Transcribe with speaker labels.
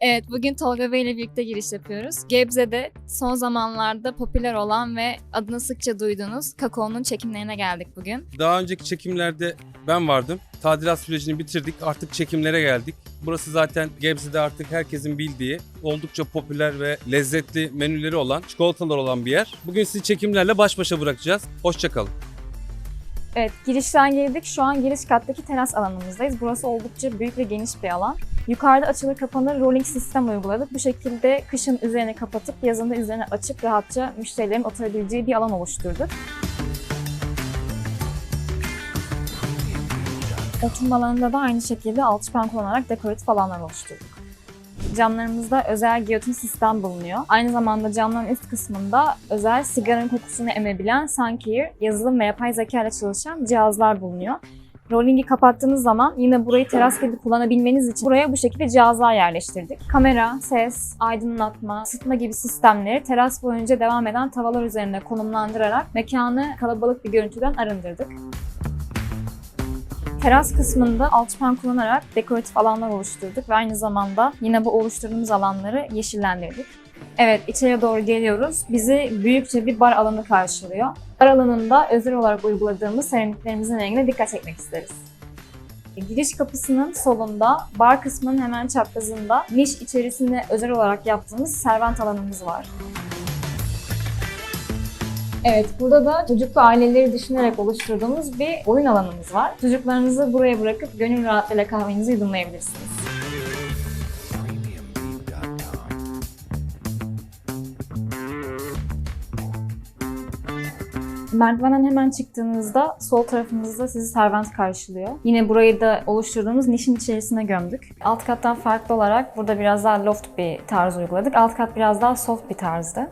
Speaker 1: Evet, bugün Tolga Bey ile birlikte giriş yapıyoruz. Gebze'de son zamanlarda popüler olan ve adını sıkça duyduğunuz kakaonun çekimlerine geldik bugün.
Speaker 2: Daha önceki çekimlerde ben vardım. Tadilat sürecini bitirdik. Artık çekimlere geldik. Burası zaten Gebze'de artık herkesin bildiği, oldukça popüler ve lezzetli menüleri olan, çikolatalar olan bir yer. Bugün sizi çekimlerle baş başa bırakacağız. Hoşçakalın.
Speaker 1: Evet, girişten girdik. Şu an giriş kattaki teras alanımızdayız. Burası oldukça büyük ve geniş bir alan. Yukarıda açılır kapanır rolling sistem uyguladık. Bu şekilde kışın üzerine kapatıp yazın da üzerine açıp rahatça müşterilerin oturabileceği bir alan oluşturduk. Oturma alanında da aynı şekilde alçıpan kullanarak dekoratif alanlar oluşturduk. Camlarımızda özel giyotin sistem bulunuyor. Aynı zamanda camların üst kısmında özel sigaranın kokusunu emebilen Sunkeer yazılım ve yapay zeka ile çalışan cihazlar bulunuyor. Rolling'i kapattığınız zaman yine burayı teras gibi kullanabilmeniz için buraya bu şekilde cihazlar yerleştirdik. Kamera, ses, aydınlatma, ısıtma gibi sistemleri teras boyunca devam eden tavalar üzerinde konumlandırarak mekanı kalabalık bir görüntüden arındırdık. Teras kısmında alçıpan kullanarak dekoratif alanlar oluşturduk ve aynı zamanda yine bu oluşturduğumuz alanları yeşillendirdik. Evet, içeriye doğru geliyoruz. Bizi büyükçe bir bar alanı karşılıyor. Bar alanında özel olarak uyguladığımız seramiklerimizin rengine dikkat çekmek isteriz. Giriş kapısının solunda, bar kısmının hemen çaprazında niş içerisinde özel olarak yaptığımız servant alanımız var. Evet, burada da çocuklu aileleri düşünerek oluşturduğumuz bir oyun alanımız var. Çocuklarınızı buraya bırakıp gönül rahatlığıyla kahvenizi yudumlayabilirsiniz. Merdivenden hemen çıktığınızda sol tarafımızda sizi servant karşılıyor. Yine burayı da oluşturduğumuz nişin içerisine gömdük. Alt kattan farklı olarak burada biraz daha loft bir tarz uyguladık. Alt kat biraz daha soft bir tarzdı.